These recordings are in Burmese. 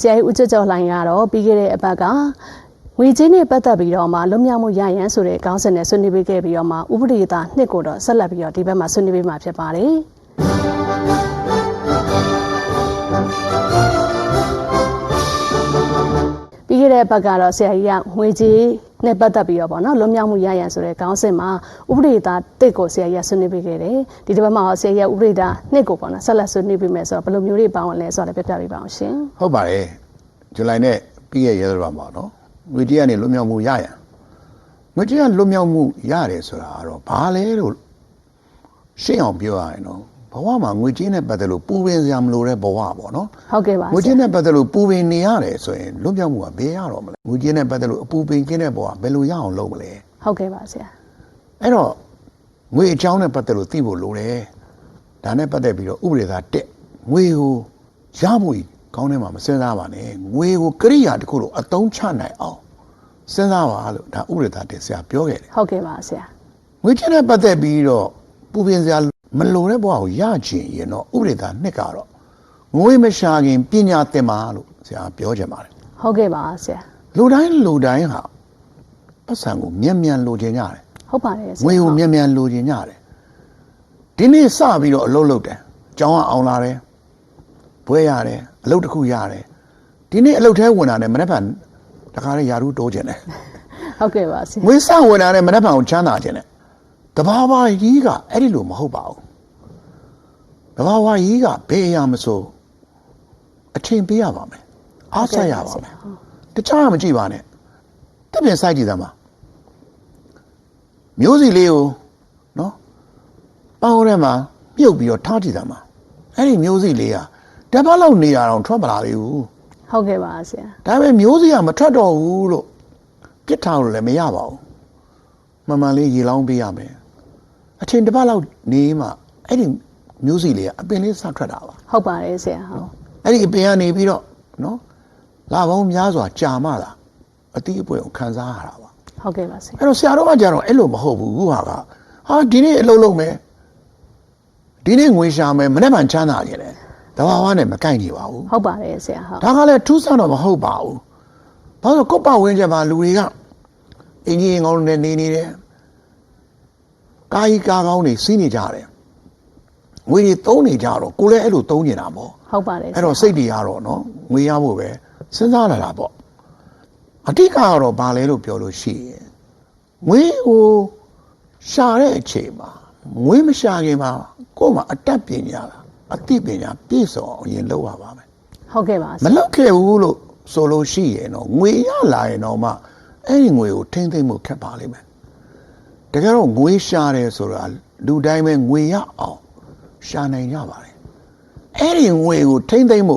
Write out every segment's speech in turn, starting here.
ဆရာကြီးဦးကျော်ကျော်လှိုင်ကတော့ပြီးခဲ့တဲ့အပတ်ကငွေကြေးနဲ့ပတ်သက်ပြီးတော့မှလွတ်မြောက်မှုရရန်ဆိုတဲ့ခေါင်းစဉ်နဲ့ဆွေးနွေးပေးခဲ့ပြီးတော့မှဥပဒေသားနှစ်ကိုတော့ဆက်လက်ပြီးတော့ဒီဘက်မှာဆွေးနွေးပေးမှာဖြစ်ပါတယ် ခဲ့တဲ့ဘက်ကတော့ဆရာကြီးကငွေကြေးနဲ့ပတ်သက်ပြီးတော့ဗောနော်လွတ်မြောက်မှုရရန်ဆိုတဲ့ခေါင်းစဉ်မှာဥပဒေသားတစ်ကိုဆရာကြီးကဆွေးနွေးပေးခဲ့တယ်ဒီတစ်ပတ်မှာတော့ဆရာကြီးကဥပဒေသားနှစ်ကိုဗောနော်ဆက်လက်ဆွေးနွေးပေးမယ်ဆိုတော့ဘယ်လိုမျိုးတွေပေါင်းလဲဆိုတော့လည်းပြပြပေးပါအောင်ရှင်ဟုတ်ပါတယ်ဇူလိုင်နဲ့ပြီးရဲ့ရဲတော်မှာနော်ငွေကြေးကနေလွတ်မြောက်မှုရရန်ငွေကြေးကလွတ်မြောက်မှုရတယ်ဆိုတာကတော့ဘာလဲလို့ရှင်းအောင်ပြောရရင်တော့ ဘဝမှာငွေကြေးနဲ့ပတ်သက်လို့ပူပင်စရာမလိုတဲ့ဘဝပေါ့နော်ဟုတ်ကဲ့ပါငွေဆကြေးရာနဲ့ပတ်သက်လို့ပူပင်နေရတယ်ဆိုရင်လွတ်မြောက်မှုကဘယ်ရတော့မလဲငွေကြေးနဲ့ပတ်သက်လို့အပူပင်ကင်းတဲ့ဘဝဘယ်လိုရအောင်လုပ်မလဲဟုတ်ကဲ့ပါဆရာအဲ့တော့ငွေအကြောင်းနဲ့ပတ်သက်လို့သိဖို့လိုတယ်ဒါနဲ့ပတ်သက်ပြီးတော့ဥပဒေသားတက်ငွေကိုရဖို့ကောင်းတယ်မှာမစဉ်းစားပါနဲ့ငွေကိုကရိယာတစ်ခုလိုအသုံးချနိုင်အောင်စဉ်းစားပါလို့ဒါဥပဒေသားတက်ဆရာပြောခဲ့တယ်ဟုတ်ကဲ့ပါဆရာငွေချင်းနဲ့ပတ်သက်ပြီးတော့ပူပင်စရာ မလိုတဲ့ဘဝကိုရချင်ရင်တော့ဥပဒေသားနှစ်ကတော့ငွေမရှာခင်ပညာသင်ပါလို့ဆရာပြောချင်ပါတယ်ဟုတ်ကဲ့ပါဆရာလူတိုင်းလူတိုင်းဟာပတ်စံကိုမြန်မြန်လိုချင်ကြတယ်ဟုတ်ပါတယ်ဆရာငွေကိုမြန်မြန်လိုချင်ကြတယ်ဒီနေ့စပြီးတော့အလုပ်လုပ်တယ်ကျောင်းကအောင်လာတယ်ဘွဲရတယ်အလုပ်တစ်ခုရတယ်ဒီနေ့အလုပ်ထဲဝင်တာနဲ့မနေ့ကတခါလေးယာရုတိုးကျင်တယ်ဟုတ်ကဲ့ပါဆရာငွေစဝင်တာနဲ့မနေ့ကကိုချမ်းသာကျင်တယ်တဘာဝကြီးကအဲ့ဒီလိုမဟုတ်ပါဘူး တဘာဝကြီးကဘယ်အရာမဆိုအချိန်ပေးရပါမယ်အားဆက်ရပါမယ်တခြားမကြည့်ပါနဲ့တက်ပြန်စိုက်ကြည့်သမှာမျိုးစီလေးကိုနော်ပေါင်းထဲမှာပြုတ်ပြီးတော့ထားကြည့်သမှာအဲ့ဒီမျိုးစီလေးကတပတ်လောက်နေရအောင်ထွက်မလာသေးဘူးဟုတ်ကဲ့ပါဆရာဒါပေမဲ့မျိုးစီကမထွက်တော့ဘူးလို့ပြစ်ထားလို့လည်းမရပါဘူးမှန်မှန်လေးရေလောင်းပေးရမယ်အချိန်တစ်ပတ်လောက်နေမှအဲ့ဒီ မျိုးစီလေးကအပင်လေးစထွက်တာပါဟုတ်ပါတယ်ဆရာဟုတ်အဲ့ဒီအပင်ကနေပြီးတော့နော်လာပေါင်းများစွာကြာမှလာအတိအပွင့်ကိုခံစားရတာပါဟုတ်ကဲ့ပါဆရာအဲ့တော့ဆရာတော်ကကြတော့အဲ့လိုမဟုတ်ဘူးခုဟာကဟာဒီနေ့အလုပ်လုပ်မယ်ဒီနေ့ငွေရှာမယ်မနေ့မှချမ်းသာကြတယ်တဘာဝနဲ့မကိုက်နေပါဘူးဟုတ်ပါတယ်ဆရာဟုတ်ဒါကလည်းထူးဆန်းတော့မဟုတ်ပါဘူးဘာလို့လဲကိုယ့်ပတ်ဝန်းကျင်မှာလူတွေကအင်ကြီးအင်ကောင်းနဲ့နေနေတယ်ကာယီကာကောင်းတွေစီးနေကြတယ် ငွေတွေသုံးနေကြတော့ကိုယ်လည်းအဲ့လိုသုံးနေတာပေါ့ဟုတ်ပါတယ်ဆရာအဲ့တော့စိတ်တွေကတော့နော်ငွေရဖို့ပဲစဉ်းစားလာတာပေါ့အတိတ်ကတော့ဘာလဲလို့ပြောလို့ရှိရင်ငွေကိုရှာတဲ့အချိန်မှာငွေမရှာခင်မှာကိုယ်မှာအတတ်ပညာအသိပညာပြည့်စုံအောင်ရင်လုပ်ရပါမယ်ဟုတ်ကဲ့ပါဆမရာလောက်ခဲ့ဘူးလို့ဆိုလို့ရှိရင်တော့ငွေရလာရင်တော့မှအဲ့ဒီငွေကိုထိမ့်သိမ့်မှုခက်ပါလိမ့်မယ်တကယ်တော့ငွေရှာတယ်ဆိုတာလူတိုင်းပဲငွေရအောင် ရှာနိုင်ကြပါတယ်အဲ့ဒီငွေကိုထိမ့်သိမ့်မှု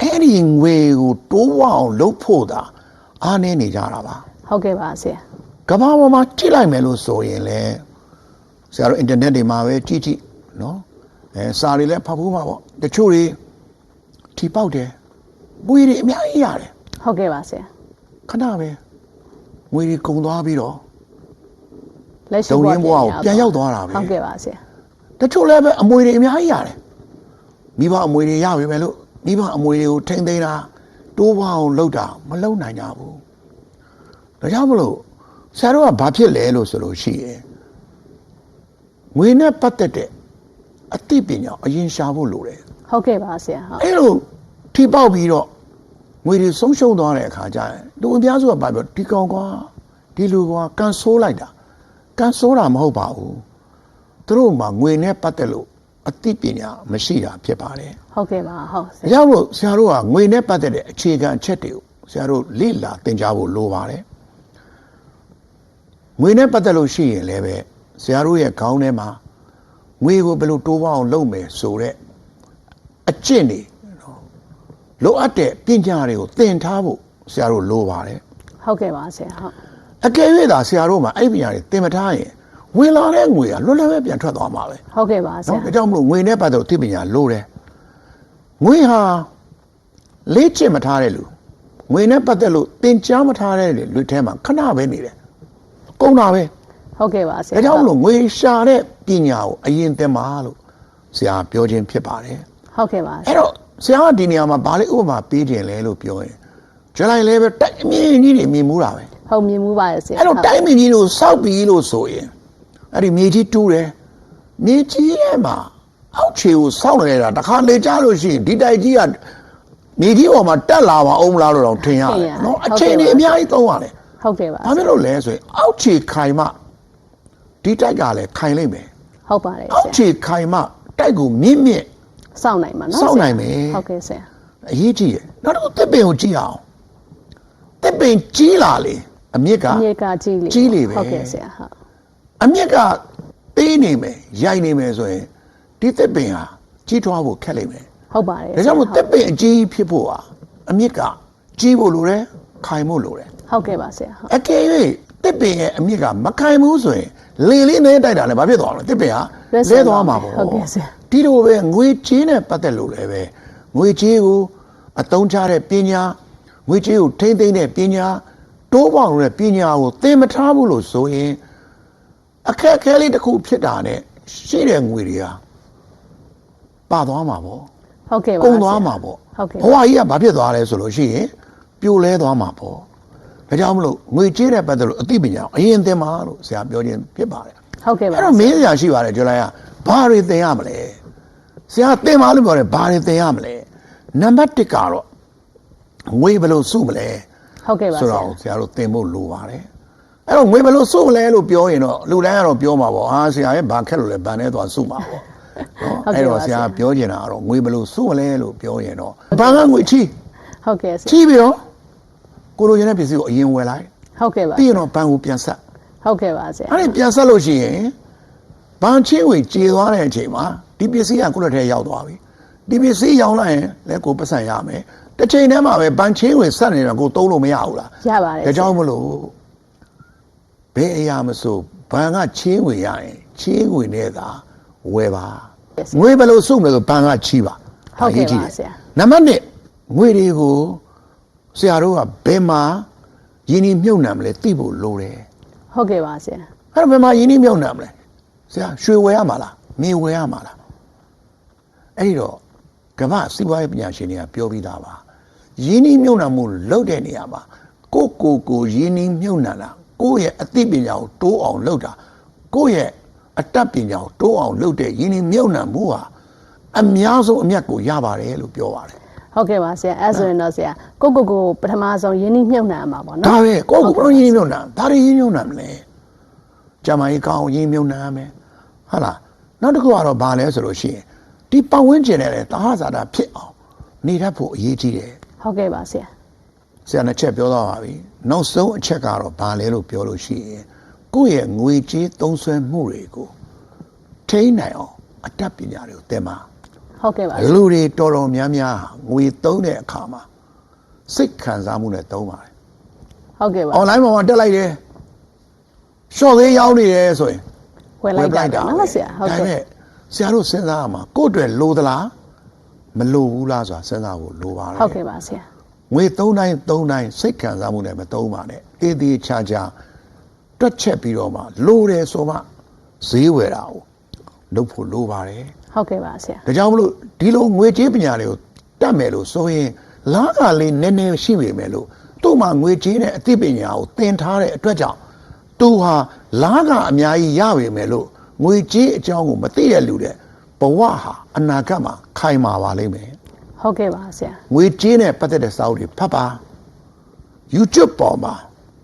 အဲ့ဒီငွေကိုတိုးဝအောင်လုပ်ဖို့သာအားနည်းနေကြတာပါဟုတ်ကဲ့ပါဆရာကမ္ဘာပေါ်မှာကြည့်လိုက်မယ်လို့ဆိုရင်လေဆရာတို့အင်တာနက်တွေမှာပဲကြည့်ကြည့်နော်အဲစာတွေလည်းဖတ်ဖို့မှာပေါ့တချို့တွေထီပေါက်တယ်ပွေတွေအများကြီးရတယ်ဟုတ်ကဲ့ပါဆရာခဏပဲငွေတွေကုန်သွားပြီးတော့လက်ရှိဒုံရင်းဘဝကိုပြန်ရောက်သွားတာပဲဟုတ်ကဲ့ပါဆရာ တချို့လည်းပဲအမွေတွေအများကြီးရတယ်မိဘအမွေတွေရပြီပဲလို့မိဘအမွေတွေကိုထိမ့်သိမ်းတာတိုးပွားအောင်လုပ်တာမလုပ်နိုင်ကြဘူးဒါကြောင့်မလို့ဆရာတို့ကဘာဖြစ်လဲလို့ဆိုလို့ရှိရင်ငွေနဲ့ပတ်သက်တဲ့အသိပညာအရင်ရှာဖို့လိုတယ်ဟုတ်ကဲ့ပါဆရာဟုတ်အဲ့လိုထိပေါက်ပြီးတော့ငွေတွေဆုံးရှုံးသွားတဲ့အခါကျရင်လူအများစုကဘာပြောဒီကောင်ကွာဒီလူကွာကန်ဆိုးလိုက်တာကန်ဆိုးတာမဟုတ်ပါဘူး သူတို့မှာငွေနဲ့ပတ်သက်လို့အသိပညာမရှိတာဖြစ်ပါတယ်ဟုတ်ကဲ့ပါဟုတ်ဆဒါရာကြောင့်မို့ဆရာတို့ကငွေနဲ့ပတ်သက်တဲ့အခြေခံအချက်တွေကိုဆရာတို့လေ့လာသင်ကြားဖို့လိုပါတယ်ငွေနဲ့ပတ်သက်လို့ရှိရင်လည်းပဲဆရာတို့ရဲ့ခေါင်းထဲမှာငွေကိုဘယ်လိုတိုးပေါအောင်လုပ်မယ်ဆိုတဲ့အကျင့်တွေနော်လိုအပ်တဲ့ပညာတွေကိုသင်ထားဖို့ဆရာတို့လိုပါတယ်ဟုတ်ကဲ့ပါဆရာဟုတ်အကယ်၍သာဆရာတို့မှာအဲ့ဒီပညာတွေသင်မထားရင် ဝင်လာတဲ့ငွေကလွတ်လပ်ပဲပြန်ထွက်သွားမှာပဲဟုတ်ကဲ့ပါဆနော်ရာဒါကြောင့်မလို့ငွေနဲ့ပတ်သက်လို့သိပညာလိုတယ်ငွေဟာလေးချစ်မထားတဲ့လူငွေနဲ့ပတ်သက်လို့သင်ကြားမထားတဲ့လူထဲမှာခဏပဲနေတယ်ကုန်တာပဲဟုတ်ကဲ့ပါဆရာဒါကြောင့်မလို့ငွေရှာတဲ့ပညာကိုအရင်သင်ပါလို့ဆရာပြောခြင်းဖြစ်ပါတယ်ဟုတ်ကဲ့ပါဆအဲ့ရာတော့ဆရာကဒီနေရာမှာဘာလေးဥပမာပေးခြင်းလဲလို့ပြောရင်ဂျလိုက်လဲပဲတိုက်အမြင့်ကြီးတွေမြင်မှုတာပဲဟုတ်မြင်မှုပါရဲ့ဆရာအဲ့တော့တိုင်းမင်းကြီးတို့စောက်ပြီးလို့ဆိုရင် အဲ့ဒီမြေကြီးတူးတယ်မြေကြီးထဲမှာအောက်ခြေကိုစောက်နေတာတစ်ခါလေကြားလို့ရှိရင်ဒီတိုက်ကြီးကမြေကြီးပေါ်မှာတက်လာပါအောင်မလားလို့တော့ထင်ရတယ်နော်အချိန်ကြီးအများကြီးသုံးရတယ်ဟုတ်ကဲ့ပါဘာဖြစ်လို့လဲဆိုရင်အောက်ခြေခိုင်မှဒီတိုက်ကလည်းခိုင်လိမ့်မယ်ဟုတ်ပါတယ်အောဆက်ရာခြေခိုင်မှတိုက်ကိုမြင့်မြင့်စောင့်နိုင်မှာနော်စောင့်နိုင်မယ်ဟုတ်ကဲ့ဆရာအရေးကြီးတယ်နောက်တော့တစ်ပင်ကိုကြည့်အောင်တစ်ပင်ကြီးလာလေအမြင့်ကအမြစ်ကကြီးလေကြီးလေပဲဟုတ်ကဲ့ဆရာဟုတ် အမြင့်ကသေးနေမယ်ရိုက်နေမယ်ဆိုရင်ဒီတစ်ပင်ဟာကြီးထွားဖို့ခက်လိမ့်မယ်ဟုတ်ပါတယ်ဒါကြောင့်မို့တစ်ပင်အကြီးဖြစ်ဖို့ဟာအမြင့်ကကြီးဖို့လိုတယ်ခိုင်ဖို့လိုတယ်ဟုတ်ကဲ့ပါဆရာဟုတ်အကယ်၍တစ်ပင်ရဲ့အမြင့်ကမခိုင်ဘူးဆိုရင်လေလေးနဲ့တိုက်တာလည်းဘာဖြစ်သွားလဲတစ်ပင်ဟာလဲသွားမှာပေါ့ဟုတ်ကဲ့ဆရာဒီလိုပဲငွေကြေးနဲ့ပတ်သက်လို့လည်းပဲငွေကြေးကိုအသုံးချတဲ့ပညာငွေကြေးကိုထိမ့်သိမ့်တဲ့ပညာတိုးပေါင်တဲ့ပညာကိုသင်မထားဘူးလို့ဆိုရင် အခက်အခဲလေးတစ်ခုဖြစ်တာနဲ့ရှိတဲ့ငွေတွေဟာပါသွားမှာပေါ့ဟုတ်ကဲ့ပါကုန်သွားမှာပေါ့ဟုတ်ကဲ့ဘဝကြီးကဘာဖြစ်သွားလဲဆိုလို့ရှိရင်ပြိုလဲသွားမှာပေါ့ဒါကြောင့်မလို့ငွေကြေးတဲ့ပတ်သက်လို့အသိပညာကိုအရင်သင်ပါလို့ဆရာပြောခြင်းဖြစ်ပါတယ်ဟုတ်ကဲ့ပါအဲ့တော့မင်းစရာရှိပါတယ်ကျွလိုက်ရဘာတွေသင်ရမလဲဆရာသင်ပါလို့ပြောတယ်ဘာတွေသင်ရမလဲနံပါတ်1ကတော့ငွေဘယ်လိုစုမလဲဟုတ်ကဲ့ပါဆိုဆရာတော့ဆရာတို့သင်ဖို့လိုပါတယ် အဲ့တော့ငွေဘယ်လိုစုမလဲလို့ပြောရင်တော့လူတိုင်းကတော့ပြောမှာပေါ့ဟာဆရာရဲ့ဘာခက်လို့လဲဗန်နဲ့သွားစုမှာပေါ့နော်အဲ့တော့ဆရာပြောချင်တာကတော့ငွေဘယ်လိုစုမလဲလို့ပြောရင်တော့ဘာကငွေချီဟုတ်ကဲ့ဆရာချီပြီးတော့ကိုလိုချင်တဲ့ပစ္စည်းကိုအရင်ဝယ်လိုက်ဟုတ်ကဲ့ပါပြီးရင်တော့ဘန်ကိုပြန်ဆက်ဟုတ်ကဲ့ပါဆရာအဲ့ဒီပြန်ဆက်လို့ရှိရင်ဘန်ချင်းဝင်ကြေသွားတဲ့အချိန်မှာဒီပစ္စည်းကကိုယ့်လက်ထဲရောက်သွားပြီဒီပစ္စည်းရောက်လာရင်လည်းကိုယ်ပတ်စံရမယ်တစ်ချိန်တည်းမှာပဲဘန်ချင်းဝင်ဆက်နေတော့ကိုယ်သုံးလို့မရဘူးလားရပါတယ်ဒါကြောင့်မလို့ ဘယ်အရာမဆိုဘန်ကချင်းဝင်ရရင်ချင်းဝင်နဲ့သာဝယ်ပါငွေဘယ်လိုစုမလဲဆိုဘန်ကချီးပါဟုတ်ကဲ့ပါဒါအရေးကြီးတယ်ဆရာနံပါတ်1ငွေတွေကိုဆရာတို့ကဘယ်မှာယင်းနှမြုပ်နှံမလဲသိဖို့လိုတယ်ဟုတ်ကဲ့ပါဆရာအဲ့တော့ဘယ်မှာယင်းနှမြုပ်နှံမလဲဆရာရွှေဝယ်ရမှာလားမြေဝယ်ရမှာလားအဲ့ဒီတော့ကမ္ဘာစီးပွားရေးပညာရှင်တွေကပြောပြီးသားပါယင်းနှမြုပ်နှံမှုလုပ်တဲ့နေရာမှာကိုယ့်ကိုယ်ကိုယင်းနှမြုပ်နှံတာ ကိုယ့်ရဲ့အသိပညာကိုတိုးအောင်လုပ်တာကိုယ့်ရဲ့အတတ်ပညာကိုတိုးအောင်လုပ်တဲ့ယင်းနှမြုပ်နှံမှုဟာအများဆုံးအမြတ်ကိုရပါတယ်လို့ပြောပါတယ်ဟုတ်ကဲ့ပါဆရာအဲ့ဆိုရင်တော့ဆရာကိုကိုကိုပထမဆုံးရင်းနှီးမြှုပ်နှံရမှာပေါ့နော်ဒါပဲကိုယ့်ကိုယ်ဘယ်လိုရင်းနှီးမြုပ်နှံဒါတွေရင်းနှီးမြုပ်နှံမလဲကျမကြီးကောင်းအောင်ရင်းနှီးမြုပ်နှံရမယ်ဟုတ်လားနောက်တစ်ခုကတော့ဘာလဲဆိုလို့ရှိရင်ဒီပတ်ဝန်းကျင်နဲ့လည်းတဟဇာတာဖြစ်အောင်နေတတ်ဖို့အရေးကြီးတယ်ဟုတ်ကဲ့ပါဆရာ ဆရာနှစ်ချက်ပြောသွားပါပြီနောက်ဆုံးအချက်ကတော့ဘာလဲလို့ပြောလို့ရှိရင်ကိုယ့်ရဲ့ငွေကြေးသုံးစွဲမှုတွေကိုထိန်းနိုင်အောင်အတတ်ပညာတွေကိုသင်ပါဟုတ်ကဲ့ပါလူတွေတော်တော်များများငွေသုံးတဲ့အခါမှာစိတ်ခံစားမှုနဲ့သုံးပါတယ်ဟုတ်ကဲ့ပါ online ပေါ်မှာတက်လိုက်တယ်ရှော့သေးရောက်နေတယ်ဆိုရင်ဝယ်လိုက်တာနော်ဆရာဟုတ်ဒါကဲ့ပေမဲ့ဆရာတို့စဉ်းစားရမှာကိုယ့်အတွက်လိုသလားမလိုဘူးလားဆိုတာစဉ်းစားဖို့လိုပါတယ်ဟုတ်ကဲ့ပါဆရာ ငွေသုံးတိုင်းသုံးတိုင်းစိတ်ခံစားမှုနဲ့မသုံးပါနဲ့တည်တည်ချာချာတွက်ချက်ပြီးတော့မှလိုတယ်ဆိုမှဈေးဝယ်တာကိုလုပ်ဖို့လိုပါတယ်ဟုတ်ကဲ့ပါဆရာဒါကြောင့်မလို့ဒီလိုငွေကြေးပညာတွေကိုတတ်မယ်လို့ဆိုရင်လားကလေးနည်းနည်းရှိပေမယ်လို့သူ့မှာငွေကြေးနဲ့အသိပညာကိုသင်ထားတဲ့အတွက်ကြောင့်သူဟာလားကအများကြီးရပေမယ်လို့ငွေကြေးအကြောင်းကိုမသိတဲ့လူတဲ့ဘဝဟာအနာဂတ်မှာခိုင်မာပါလိမ့်မယ် ဟုတ်ကဲ့ပါဆရာငွေကြေးနဲ့ပတ်သက်တဲ့စာအုပ်တွေဖတ်ပါ YouTube ပေါ်မှာ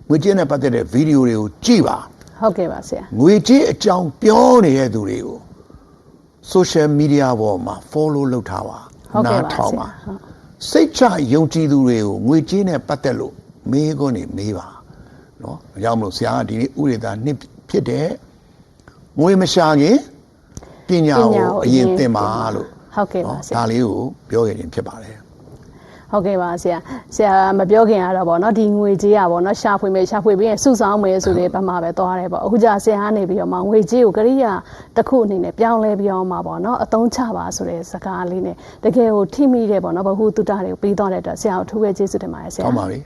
ငွေကြေးနဲ့ပတ်သက်တဲ့ဗီဒီယိုတွေကိုကြည့်ပါဟုတ်ကဲ့ပါဆရာငွေကြေးအကြောင်းပြောနေတဲ့သူတွေကို social media ပေါ်မှာ follow လုပ်ထားပါဟုတ်ကဲ့ပါထောင်ဆပါရာဟုတ်စိတ်ချယုံကြည်သူတွေကိုငွေကြေးနဲ့ပတ်သက်လို့မေးခွန်းတွေမေးပါနော်ဒါကြောင့်မလို့ဆရာကဒီနေ့ဥရိတာနှစ်ဖြစ်တဲ့ငွေမရှာခင်ပညာကိုအရင်သင်ပါလို့ ဟုတ်ကဲ့ပါနော်ဆရာဒါလေးကိုပြောရရင်ဖြစ်ပါတယ်ဟုတ်ကဲ့ပါဆရာဆရာမပြောခင်ကတော့ဗောနော်ဒီငွေကြေးอ่ะဗောနော်ရှာဖွေမယ်ရှာဖွေပြီးရင်စုဆောင်းမယ်ဆိုတဲ့ဘက်မှာပဲသွားတယ်ဗောအခုကျဆရာကနေပြီးတော့မှငွေကြေးကိုကရိယာတစ်ခုအနေနဲ့ပြောင်းလဲပြောင်းမှာဗောနော်အသုံးချပါဆိုတဲ့စကားလေးနဲ့တကယ်ကိုထိမိတဲ့ဗောနော်ဘဟုတုတ္တတွေကိုပြီးသွားတဲ့အတွက်ဆရာကိုအထူးပဲကျေးဇူးတင်ပါတယ်ဆရာဟုတ်ပါပြီ